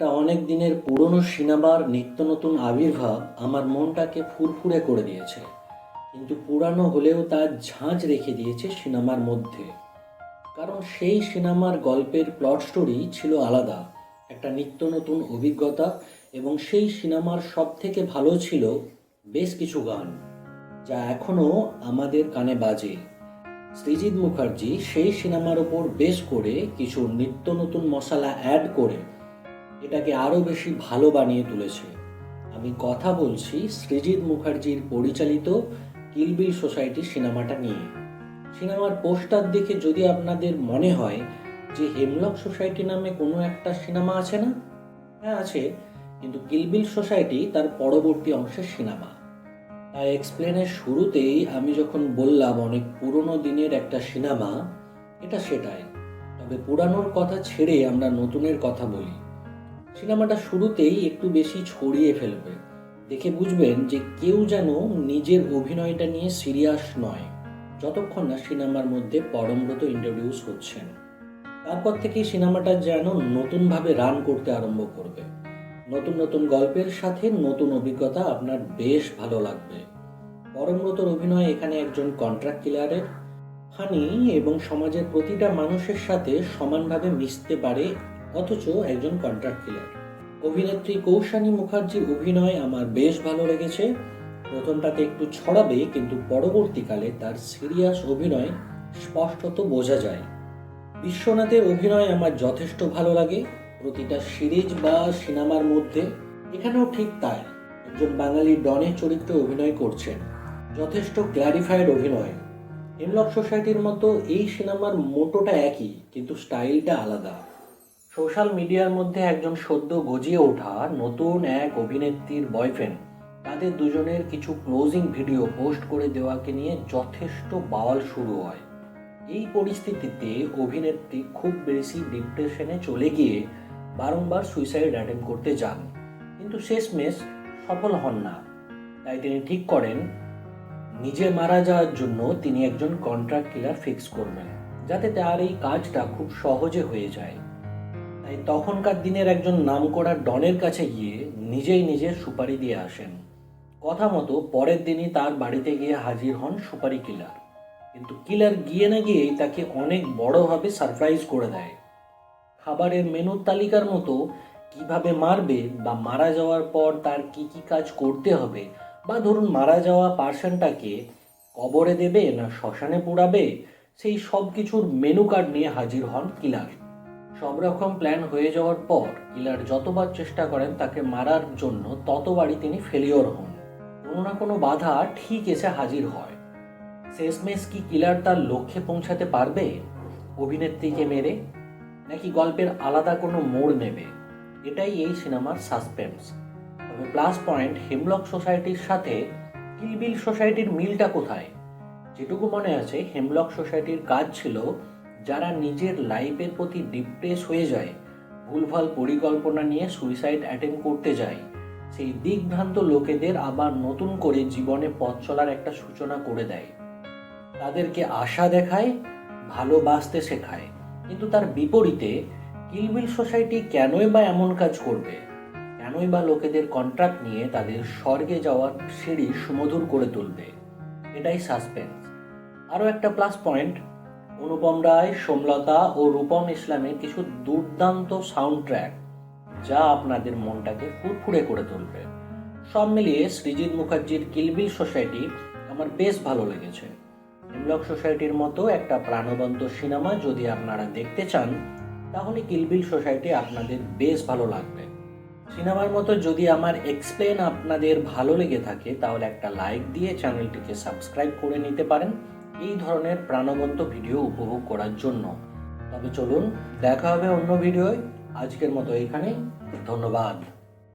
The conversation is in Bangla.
একটা অনেক দিনের পুরনো সিনেমার নিত্য নতুন আবির্ভাব আমার মনটাকে ফুরফুরে করে দিয়েছে। কিন্তু পুরানো হলেও তার ঝাঁঝ রেখে দিয়েছে সিনেমার মধ্যে। কারণ সেই সিনেমার গল্পের প্লট স্টোরি ছিল আলাদা, একটা নিত্য নতুন অভিজ্ঞতা এবং সেই সিনেমার সব থেকে ভালো ছিল বেশ কিছু গান, যা এখনও আমাদের কানে বাজে। সৃজিৎ মুখার্জি সেই সিনেমার ওপর বেশ করে কিছু নিত্য নতুন মশলা অ্যাড করে এটাকে আরও বেশি ভালো বানিয়ে তুলেছে। আমি কথা বলছি সৃজিৎ মুখার্জির পরিচালিত কিলবিল সোসাইটি সিনেমাটা নিয়ে। সিনেমার পোস্টার দেখে যদি আপনাদের মনে হয় যে হেমলক সোসাইটি নামে কোনো একটা সিনেমা আছে না? হ্যাঁ আছে। কিন্তু কিলবিল সোসাইটি তার পরবর্তী অংশের সিনেমা। তাই এক্সপ্লেনের শুরুতেই আমি যখন বললাম অনেক পুরনো দিনের একটা সিনেমা, এটা সেটাই। তবে পুরানোর কথা ছেড়ে আমরা নতুনের কথা বলি। সিনেমাটা শুরুতেই একটু বেশি ছড়িয়ে ফেলবে। দেখে বুঝবেন যে কেউ যেন নিজের অভিনয়টা নিয়ে সিরিয়াস নয়। যতক্ষণ না সিনেমার মধ্যে পরমব্রত ইন্ট্রোডিউস হচ্ছেন। তারপর থেকেই সিনেমাটা যেন নতুনভাবে রান করতে আরম্ভ করবে। নতুন নতুন গল্পের সাথে নতুন অভিজ্ঞতা আপনার বেশ ভালো লাগবে। পরমব্রতর অভিনয় এখানে একজন কন্ট্রাক্ট কিলারের ফানি এবং সমাজের প্রতিটা মানুষের সাথে সমানভাবে মিশতে পারে অথচ একজন কন্ট্রাক্ট কিলার অভিনেত্রী কৌশানী মুখার্জির অভিনয় আমার বেশ ভালো লেগেছে। প্রথমটাতে একটু ছড়াবে, কিন্তু পরবর্তীকালে তার সিরিয়াস অভিনয় স্পষ্টত বোঝা যায়। বিশ্বনাথের অভিনয় আমার যথেষ্ট ভালো লাগে। প্রতিটা সিরিজ বা সিনেমার মধ্যে এখানেও ঠিক তাই। একজন বাঙালি ডনের চরিত্রে অভিনয় করছেন। যথেষ্ট ক্ল্যারিফাইড অভিনয়। হেমলক সোসাইটির মতো এই সিনেমার মোটোটা একই, কিন্তু স্টাইলটা আলাদা। সোশ্যাল মিডিয়ার মধ্যে একজন সদ্য গজিয়ে ওঠা নতুন এক অভিনেত্রীর বয়ফ্রেন্ড। তাদের দুজনের কিছু ক্লোজিং ভিডিও পোস্ট করে দেওয়াকে নিয়ে যথেষ্ট বাওয়াল শুরু হয়। এই পরিস্থিতিতে অভিনেত্রী খুব বেশি ডিপ্রেশনে চলে গিয়ে বারংবার সুইসাইড অ্যাটেম্প করতে যান। কিন্তু শেষমেশ সফল হন না। তাই তিনি ঠিক করেন, নিজে মারা যাওয়ার জন্য তিনি একজন কন্ট্রাক্ট কিলার ফিক্স করবেন, যাতে তার এই কাজটা খুব সহজে হয়ে যায়। তাই তখনকার দিনের একজন নামকরা ডনের কাছে গিয়ে নিজেই নিজের সুপারি দিয়ে আসেন। কথা মতো পরের দিনই তার বাড়িতে গিয়ে হাজির হন সুপারি কিলার। কিন্তু কিলার গিয়ে না গিয়েই তাকে অনেক বড়ভাবে সারপ্রাইজ করে দেয়। খাবারের মেনুর তালিকার মতো কীভাবে মারবে বা মারা যাওয়ার পর তার কি কি কাজ করতে হবে বা ধরুন মারা যাওয়া পার্সনটাকে কবরে দেবে না শ্মশানে পোড়াবে, সেই সব কিছুর মেনু কার্ড নিয়ে হাজির হন কিলার। সব রকম প্ল্যান হয়ে যাওয়ার পর ইলার যতবার চেষ্টা করেন তাকে মারার জন্য ততবারই তিনি ফেলিওর হন। কোনো না কোনো বাধা ঠিক এসে হাজির হয়। শেষমেশ কি কিলার তার লক্ষ্যে পৌঁছাতে পারবে? অভিনেত্রীকে মেরে? নাকি গল্পের আলাদা কোনো মোড় নেবে? এটাই এই সিনেমার সাসপেন্স তবে প্লাস পয়েন্ট হেমলক সোসাইটির সাথে কিলবিল সোসাইটির মিলটা কোথায়? যেটুকু মনে আছে হেমলক সোসাইটির কাজ ছিল যারা নিজের লাইফের প্রতি ডিপ্রেস হয়ে যায়, ভুলভাল পরিকল্পনা নিয়ে সুইসাইড অ্যাটেম্প করতে যায়, সেই দিকভ্রান্ত লোকেদের আবার নতুন করে জীবনে পথ চলার একটা সূচনা করে দেয়। তাদেরকে আশা দেখায়, ভালোবাসতে শেখায়। কিন্তু তার বিপরীতে কিলবিল সোসাইটি কেনই বা এমন কাজ করবে? কেনই বা লোকেদের কন্ট্রাক্ট নিয়ে তাদের স্বর্গে যাওয়ার সিঁড়ি সুমধুর করে তুলবে? এটাই সাসপেন্স আরও একটা প্লাস পয়েন্ট অনুপম রায়, সোমলতা ও রূপম ইসলামের কিছু দুর্দান্ত সাউন্ড ট্র্যাক যা আপনাদের মনটাকে ফুরফুরে করে তুলবে। সব মিলিয়ে সৃজিৎ মুখার্জির কিলবিল সোসাইটি আমার বেশ ভালো লেগেছে। হেমলক সোসাইটির মতো একটা প্রাণবন্ত সিনেমা যদি আপনারা দেখতে চান, তাহলে কিলবিল সোসাইটি আপনাদের বেশ ভালো লাগবে। সিনেমার মতো যদি আমার এক্সপ্লেন আপনাদের ভালো লেগে থাকে, তাহলে একটা লাইক দিয়ে চ্যানেলটিকে সাবস্ক্রাইব করে নিতে পারেন। এই ধরনের প্রাণবন্ত ভিডিও উপভোগ করার জন্য। তবে চলুন, দেখা হবে অন্য ভিডিওয়। আজকের মতো এখানেই ধন্যবাদ।